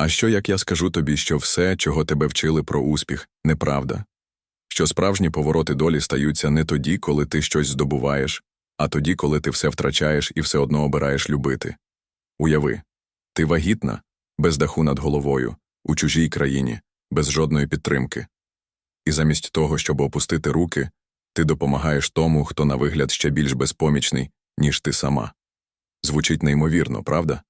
А що як я скажу тобі, що все, чого тебе вчили про успіх, неправда? Що справжні повороти долі стаються не тоді, коли ти щось здобуваєш, а тоді, коли ти все втрачаєш і все одно обираєш любити. Уяви, ти вагітна, без даху над головою, у чужій країні, без жодної підтримки. І замість того, щоб опустити руки, ти допомагаєш тому, хто на вигляд ще більш безпомічний, ніж ти сама. Звучить неймовірно, правда?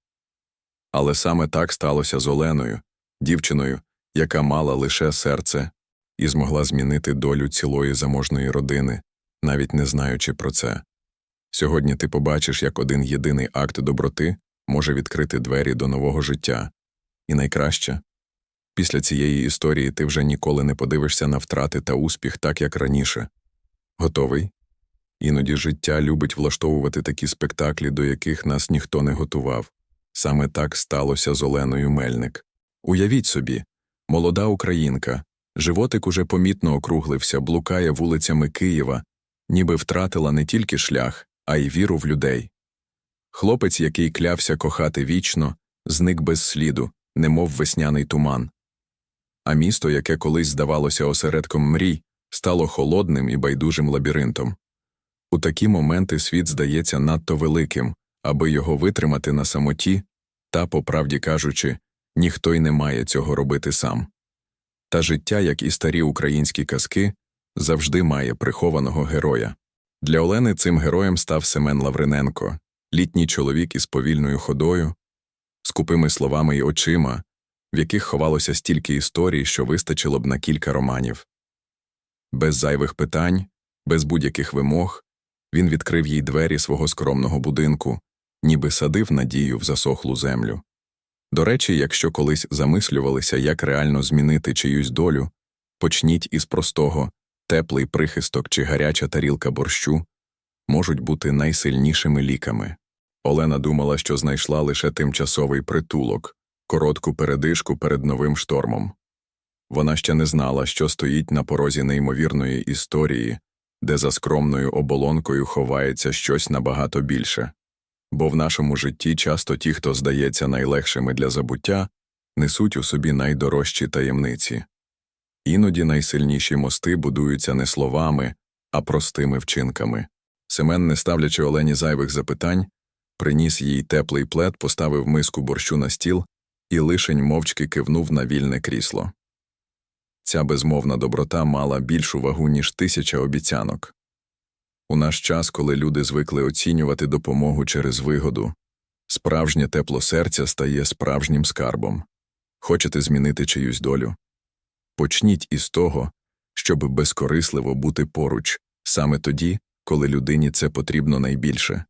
Але саме так сталося з Оленою, дівчиною, яка мала лише серце і змогла змінити долю цілої заможної родини, навіть не знаючи про це. Сьогодні ти побачиш, як один єдиний акт доброти може відкрити двері до нового життя. І найкраще після цієї історії ти вже ніколи не подивишся на втрати та успіх так, як раніше. Готовий? Іноді життя любить влаштовувати такі спектаклі, до яких нас ніхто не готував. Саме так сталося з Оленою Мельник. Уявіть собі, молода українка, животик уже помітно округлився, блукає вулицями Києва, ніби втратила не тільки шлях, а й віру в людей. Хлопець, який клявся кохати вічно, зник без сліду, немов весняний туман. А місто, яке колись здавалося осередком мрій, стало холодним і байдужим лабіринтом. У такі моменти світ здається надто великим, аби його витримати на самоті, та, по правді кажучи, ніхто й не має цього робити сам. Та життя, як і старі українські казки, завжди має прихованого героя. Для Олени цим героєм став Семен Лавриненко, літній чоловік із повільною ходою, скупими словами й очима, в яких ховалося стільки історій, що вистачило б на кілька романів. Без зайвих питань, без будь-яких вимог, він відкрив їй двері свого скромного будинку, ніби садив надію в засохлу землю. До речі, якщо колись замислювалися, як реально змінити чиюсь долю, почніть із простого теплий прихисток чи гаряча тарілка борщу можуть бути найсильнішими ліками. Олена думала, що знайшла лише тимчасовий притулок, коротку передишку перед новим штормом. Вона ще не знала, що стоїть на порозі неймовірної історії, де за скромною оболонкою ховається щось набагато більше. Бо в нашому житті часто ті, хто здається найлегшими для забуття, несуть у собі найдорожчі таємниці. Іноді найсильніші мости будуються не словами, а простими вчинками. Семен, не ставлячи Олені зайвих запитань, приніс їй теплий плед, поставив миску борщу на стіл і лишень мовчки кивнув на вільне крісло. Ця безмовна доброта мала більшу вагу, ніж тисяча обіцянок. У наш час, коли люди звикли оцінювати допомогу через вигоду, справжнє тепло серця стає справжнім скарбом. Хочете змінити чиюсь долю? Почніть із того, щоб безкорисливо бути поруч, саме тоді, коли людині це потрібно найбільше.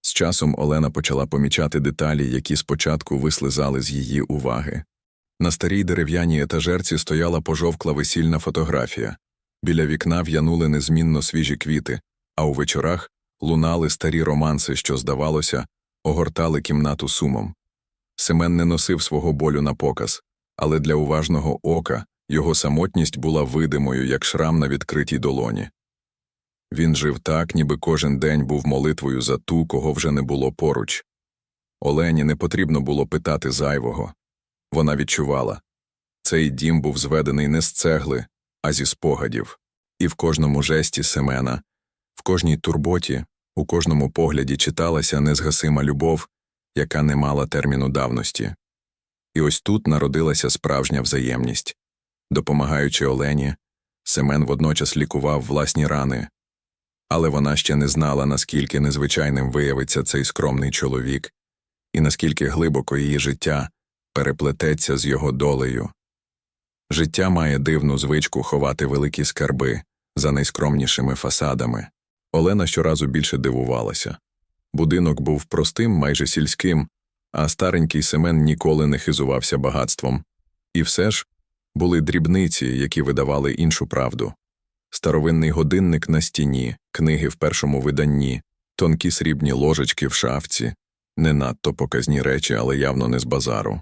З часом Олена почала помічати деталі, які спочатку вислизали з її уваги. На старій дерев'яній етажерці стояла пожовкла весільна фотографія. Біля вікна в'янули незмінно свіжі квіти, а у вечорах лунали старі романси, що, здавалося, огортали кімнату сумом. Семен не носив свого болю на показ, але для уважного ока його самотність була видимою, як шрам на відкритій долоні. Він жив так, ніби кожен день був молитвою за ту, кого вже не було поруч. Олені не потрібно було питати зайвого. Вона відчувала цей дім був зведений не з цегли, а зі спогадів, і в кожному жесті Семена, в кожній турботі, у кожному погляді читалася незгасима любов, яка не мала терміну давності. І ось тут народилася справжня взаємність. Допомагаючи Олені, Семен водночас лікував власні рани, але вона ще не знала, наскільки незвичайним виявиться цей скромний чоловік, і наскільки глибоко її життя переплететься з його долею. Життя має дивну звичку ховати великі скарби за найскромнішими фасадами. Олена щоразу більше дивувалася. Будинок був простим, майже сільським, а старенький Семен ніколи не хизувався багатством. І все ж були дрібниці, які видавали іншу правду. Старовинний годинник на стіні, книги в першому виданні, тонкі срібні ложечки в шафці, не надто показні речі, але явно не з базару.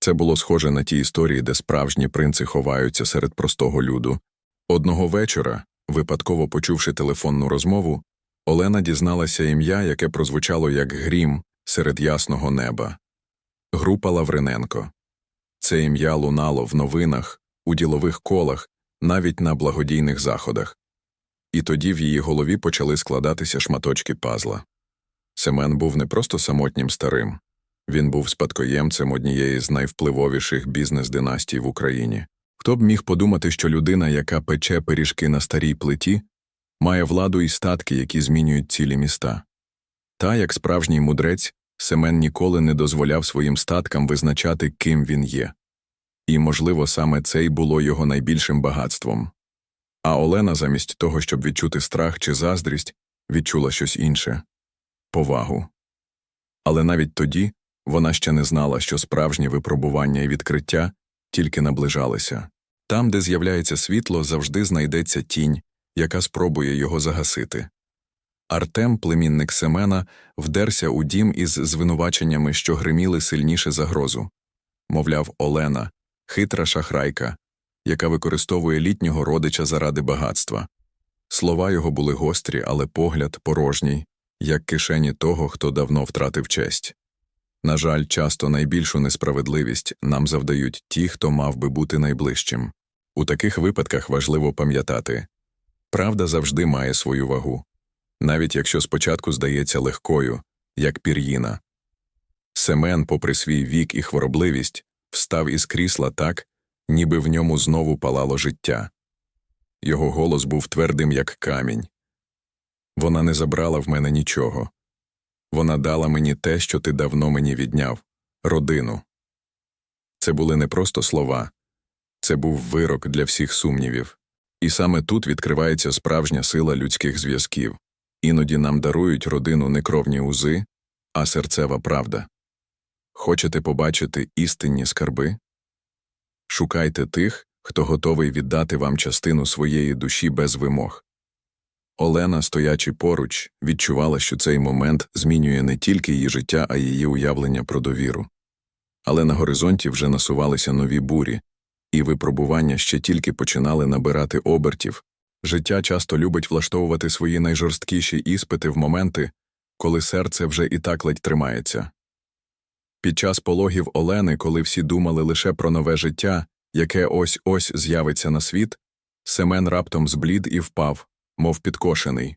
Це було схоже на ті історії, де справжні принци ховаються серед простого люду. Одного вечора, випадково почувши телефонну розмову, Олена дізналася ім'я, яке прозвучало як грім серед ясного неба. Група Лавриненко. Це ім'я лунало в новинах, у ділових колах, навіть на благодійних заходах. І тоді в її голові почали складатися шматочки пазла. Семен був не просто самотнім старим, він був спадкоємцем однієї з найвпливовіших бізнес-династій в Україні. Хто б міг подумати, що людина, яка пече пиріжки на старій плиті, має владу і статки, які змінюють цілі міста. Та, як справжній мудрець, Семен ніколи не дозволяв своїм статкам визначати, ким він є. І, можливо, саме це й було його найбільшим багатством. А Олена, замість того, щоб відчути страх чи заздрість, відчула щось інше повагу. Але навіть тоді вона ще не знала, що справжнє випробування і відкриття тільки наближалися. Там, де з'являється світло, завжди знайдеться тінь, яка спробує його загасити. Артем, племінник Семена, вдерся у дім із звинуваченнями, що гриміли сильніше загрозу. Мовляв, Олена, хитра шахрайка, яка використовує літнього родича заради багатства. Слова його були гострі, але погляд порожній, як кишені того, хто давно втратив честь. На жаль, часто найбільшу несправедливість нам завдають ті, хто мав би бути найближчим. У таких випадках важливо пам'ятати правда завжди має свою вагу, навіть якщо спочатку здається легкою, як пір'їна. Семен, попри свій вік і хворобливість, встав із крісла так, ніби в ньому знову палало життя. Його голос був твердим, як камінь. Вона не забрала в мене нічого. Вона дала мені те, що ти давно мені відняв родину. Це були не просто слова, це був вирок для всіх сумнівів. І саме тут відкривається справжня сила людських зв'язків. Іноді нам дарують родину не кровні узи, а серцева правда. Хочете побачити істинні скарби? Шукайте тих, хто готовий віддати вам частину своєї душі без вимог. Олена, стоячи поруч, відчувала, що цей момент змінює не тільки її життя, а й її уявлення про довіру. Але на горизонті вже насувалися нові бурі, і випробування ще тільки починали набирати обертів. Життя часто любить влаштовувати свої найжорсткіші іспити в моменти, коли серце вже і так ледь тримається. Під час пологів Олени, коли всі думали лише про нове життя, яке ось ось з'явиться на світ, Семен раптом зблід і впав, мов підкошений.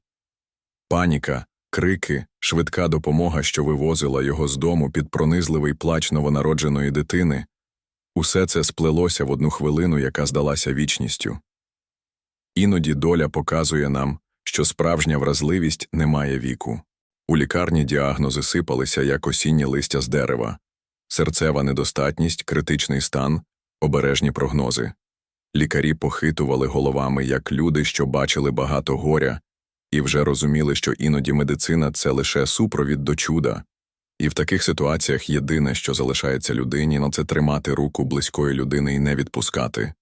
Паніка, крики, швидка допомога, що вивозила його з дому під пронизливий плач новонародженої дитини, усе це сплелося в одну хвилину, яка здалася вічністю. Іноді доля показує нам, що справжня вразливість не має віку. У лікарні діагнози сипалися, як осіннє листя з дерева, серцева недостатність, критичний стан, обережні прогнози. Лікарі похитували головами, як люди, що бачили багато горя, і вже розуміли, що іноді медицина це лише супровід до чуда. І в таких ситуаціях єдине, що залишається людині, ну, це тримати руку близької людини і не відпускати.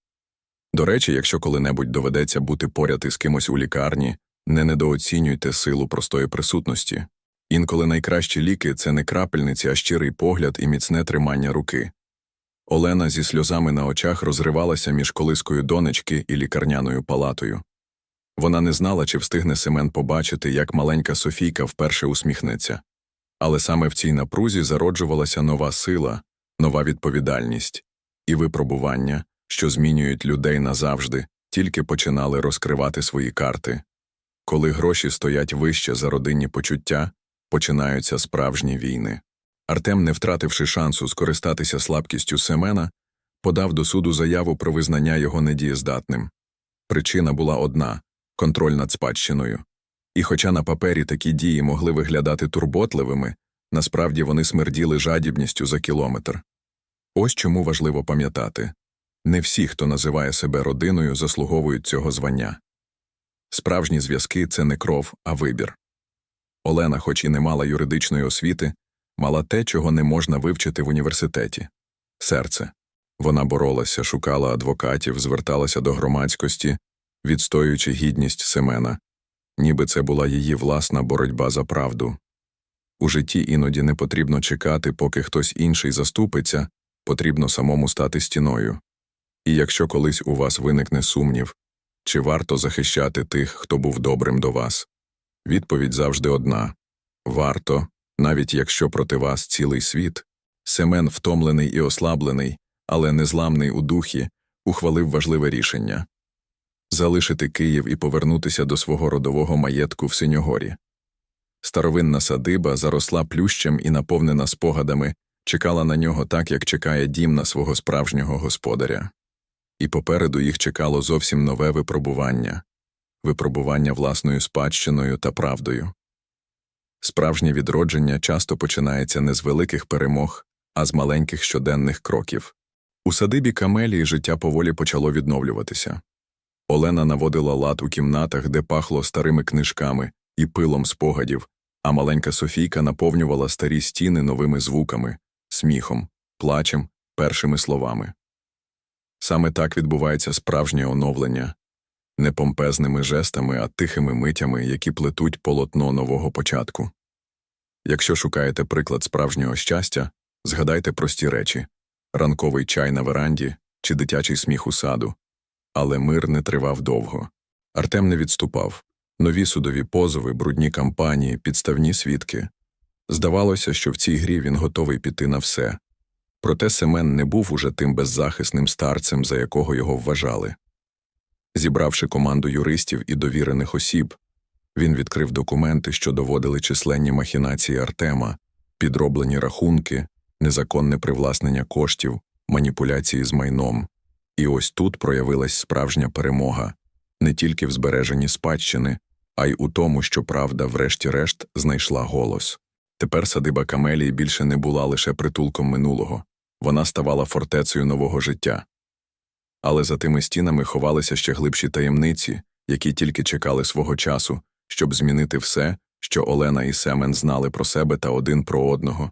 До речі, якщо коли-небудь доведеться бути поряд із кимось у лікарні, не недооцінюйте силу простої присутності. Інколи найкращі ліки це не крапельниці, а щирий погляд і міцне тримання руки. Олена зі сльозами на очах розривалася між колискою донечки і лікарняною палатою. Вона не знала, чи встигне Семен побачити, як маленька Софійка вперше усміхнеться. Але саме в цій напрузі зароджувалася нова сила, нова відповідальність і випробування, що змінюють людей назавжди, тільки починали розкривати свої карти. Коли гроші стоять вище за родинні почуття, починаються справжні війни. Артем, не втративши шансу скористатися слабкістю Семена, подав до суду заяву про визнання його недієздатним. Причина була одна контроль над спадщиною. І хоча на папері такі дії могли виглядати турботливими, насправді вони смерділи жадібністю за кілометр. Ось чому важливо пам'ятати не всі, хто називає себе родиною, заслуговують цього звання. Справжні зв'язки це не кров, а вибір. Олена, хоч і не мала юридичної освіти, мала те, чого не можна вивчити в університеті серце. Вона боролася, шукала адвокатів, зверталася до громадськості, відстоюючи гідність Семена, ніби це була її власна боротьба за правду. У житті іноді не потрібно чекати, поки хтось інший заступиться, потрібно самому стати стіною. І якщо колись у вас виникне сумнів, чи варто захищати тих, хто був добрим до вас, відповідь завжди одна варто, навіть якщо проти вас цілий світ. Семен, втомлений і ослаблений, але незламний у духі, ухвалив важливе рішення залишити Київ і повернутися до свого родового маєтку в Синьогорі. Старовинна садиба заросла плющем і наповнена спогадами, чекала на нього так, як чекає дім на свого справжнього господаря. І попереду їх чекало зовсім нове випробування випробування власною спадщиною та правдою. Справжнє відродження часто починається не з великих перемог, а з маленьких щоденних кроків. У садибі Камелії життя поволі почало відновлюватися. Олена наводила лад у кімнатах, де пахло старими книжками і пилом спогадів, а маленька Софійка наповнювала старі стіни новими звуками, сміхом, плачем, першими словами. Саме так відбувається справжнє оновлення не помпезними жестами, а тихими митями, які плетуть полотно нового початку. Якщо шукаєте приклад справжнього щастя, згадайте прості речі ранковий чай на веранді чи дитячий сміх у саду. Але мир не тривав довго. Артем не відступав нові судові позови, брудні кампанії, підставні свідки. Здавалося, що в цій грі він готовий піти на все. Проте Семен не був уже тим беззахисним старцем, за якого його вважали. Зібравши команду юристів і довірених осіб, він відкрив документи, що доводили численні махінації Артема, підроблені рахунки, незаконне привласнення коштів, маніпуляції з майном. І ось тут проявилась справжня перемога не тільки в збереженні спадщини, а й у тому, що правда, врешті-решт, знайшла голос. Тепер садиба Камелії більше не була лише притулком минулого, вона ставала фортецею нового життя. Але за тими стінами ховалися ще глибші таємниці, які тільки чекали свого часу, щоб змінити все, що Олена і Семен знали про себе та один про одного.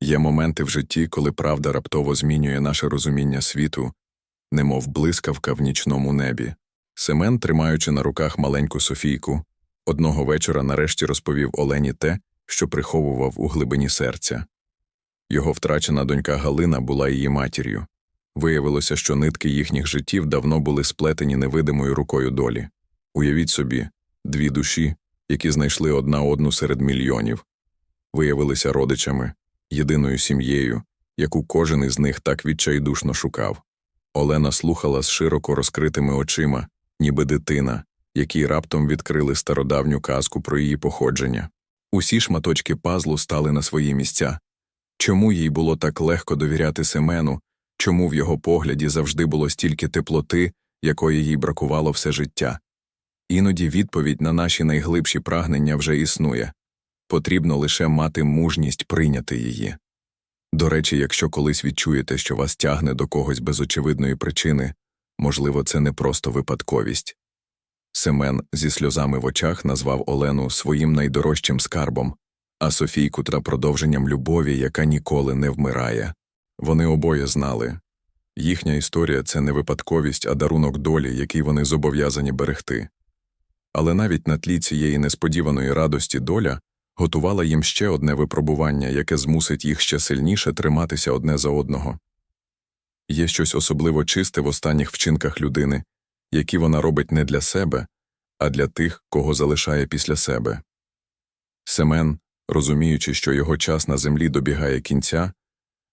Є моменти в житті, коли правда раптово змінює наше розуміння світу, немов блискавка в нічному небі. Семен, тримаючи на руках маленьку Софійку, одного вечора нарешті розповів Олені те, що приховував у глибині серця. Його втрачена донька Галина була її матір'ю. Виявилося, що нитки їхніх життів давно були сплетені невидимою рукою долі. Уявіть собі, дві душі, які знайшли одна одну серед мільйонів, виявилися родичами, єдиною сім'єю, яку кожен із них так відчайдушно шукав. Олена слухала з широко розкритими очима, ніби дитина, якій раптом відкрили стародавню казку про її походження. Усі шматочки пазлу стали на свої місця. Чому їй було так легко довіряти Семену, чому в його погляді завжди було стільки теплоти, якої їй бракувало все життя? Іноді відповідь на наші найглибші прагнення вже існує потрібно лише мати мужність прийняти її. До речі, якщо колись відчуєте, що вас тягне до когось без очевидної причини, можливо, це не просто випадковість. Семен зі сльозами в очах назвав Олену своїм найдорожчим скарбом, а Софійку продовженням любові, яка ніколи не вмирає. Вони обоє знали їхня історія це не випадковість, а дарунок долі, який вони зобов'язані берегти. Але навіть на тлі цієї несподіваної радості доля готувала їм ще одне випробування, яке змусить їх ще сильніше триматися одне за одного. Є щось особливо чисте в останніх вчинках людини, які вона робить не для себе, а для тих, кого залишає після себе. Семен, розуміючи, що його час на землі добігає кінця,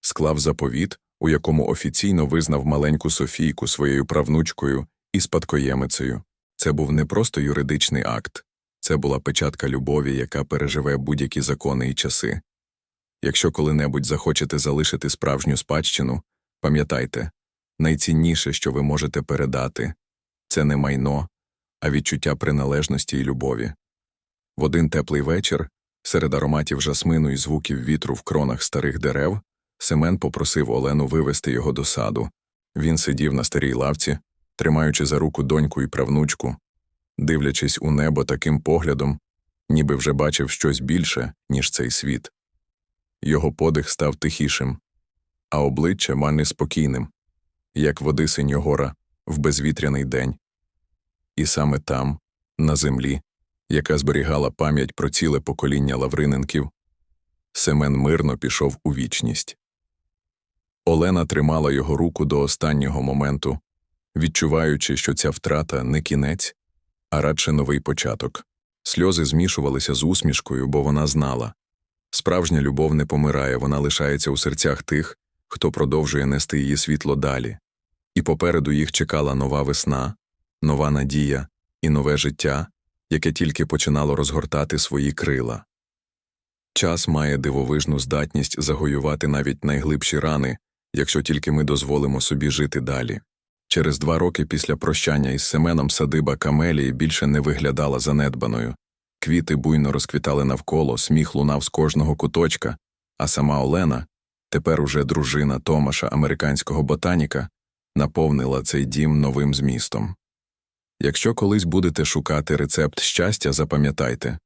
склав заповіт, у якому офіційно визнав маленьку Софійку своєю правнучкою і спадкоємицею. Це був не просто юридичний акт, це була печатка любові, яка переживе будь-які закони і часи. Якщо коли-небудь захочете залишити справжню спадщину, пам'ятайте найцінніше, що ви можете передати, це не майно, а відчуття приналежності і любові. В один теплий вечір, серед ароматів жасмину і звуків вітру в кронах старих дерев, Семен попросив Олену вивести його до саду. Він сидів на старій лавці, тримаючи за руку доньку і правнучку, дивлячись у небо таким поглядом, ніби вже бачив щось більше, ніж цей світ. Його подих став тихішим, а обличчя мане спокійним, як води синьогора в безвітряний день. І саме там, на землі, яка зберігала пам'ять про ціле покоління лавриненків, Семен мирно пішов у вічність. Олена тримала його руку до останнього моменту, відчуваючи, що ця втрата не кінець, а радше новий початок. Сльози змішувалися з усмішкою, бо вона знала справжня любов не помирає, вона лишається у серцях тих, хто продовжує нести її світло далі. І попереду їх чекала нова весна, нова надія і нове життя, яке тільки починало розгортати свої крила. Час має дивовижну здатність загоювати навіть найглибші рани, якщо тільки ми дозволимо собі жити далі. Через два роки після прощання із Семеном садиба Камелії більше не виглядала занедбаною. Квіти буйно розквітали навколо, сміх лунав з кожного куточка, а сама Олена, тепер уже дружина Томаша, американського ботаніка, наповнила цей дім новим змістом. Якщо колись будете шукати рецепт щастя, запам'ятайте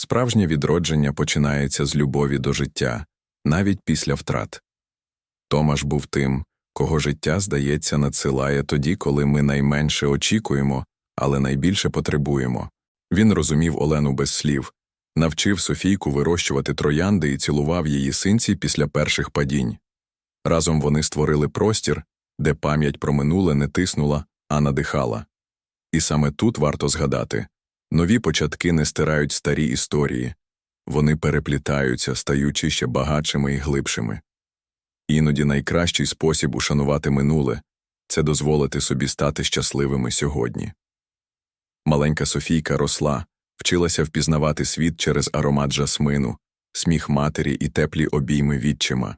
справжнє відродження починається з любові до життя, навіть після втрат. Томаш був тим, кого життя, здається, надсилає тоді, коли ми найменше очікуємо, але найбільше потребуємо. Він розумів Олену без слів, навчив Софійку вирощувати троянди і цілував її синці після перших падінь. Разом вони створили простір, де пам'ять про минуле не тиснула, а надихала. І саме тут варто згадати нові початки не стирають старі історії, вони переплітаються, стаючи ще багатшими і глибшими. Іноді найкращий спосіб ушанувати минуле це дозволити собі стати щасливими сьогодні. Маленька Софійка росла, вчилася впізнавати світ через аромат жасмину, сміх матері і теплі обійми відчима.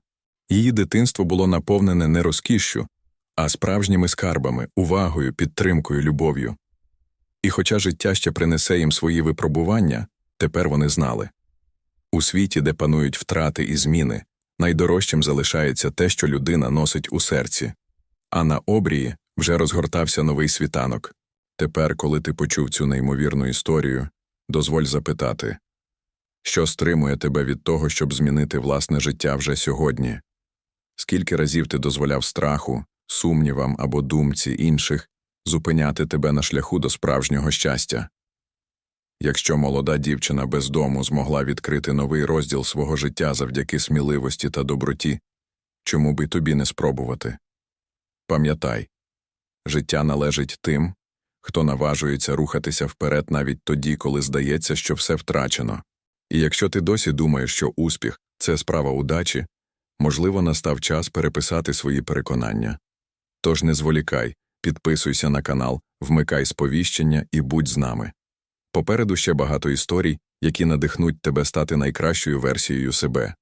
Її дитинство було наповнене не розкішшю, а справжніми скарбами, увагою, підтримкою, любов'ю. І хоча життя ще принесе їм свої випробування, тепер вони знали у світі, де панують втрати і зміни, найдорожчим залишається те, що людина носить у серці. А на обрії вже розгортався новий світанок. Тепер, коли ти почув цю неймовірну історію, дозволь запитати що стримує тебе від того, щоб змінити власне життя вже сьогодні? Скільки разів ти дозволяв страху, сумнівам або думці інших зупиняти тебе на шляху до справжнього щастя? Якщо молода дівчина без дому змогла відкрити новий розділ свого життя завдяки сміливості та доброті, чому би тобі не спробувати? Пам'ятай, життя належить тим, хто наважується рухатися вперед навіть тоді, коли здається, що все втрачено. І якщо ти досі думаєш, що успіх це справа удачі, можливо, настав час переписати свої переконання. Тож не зволікай, підписуйся на канал, вмикай сповіщення і будь з нами. Попереду ще багато історій, які надихнуть тебе стати найкращою версією себе.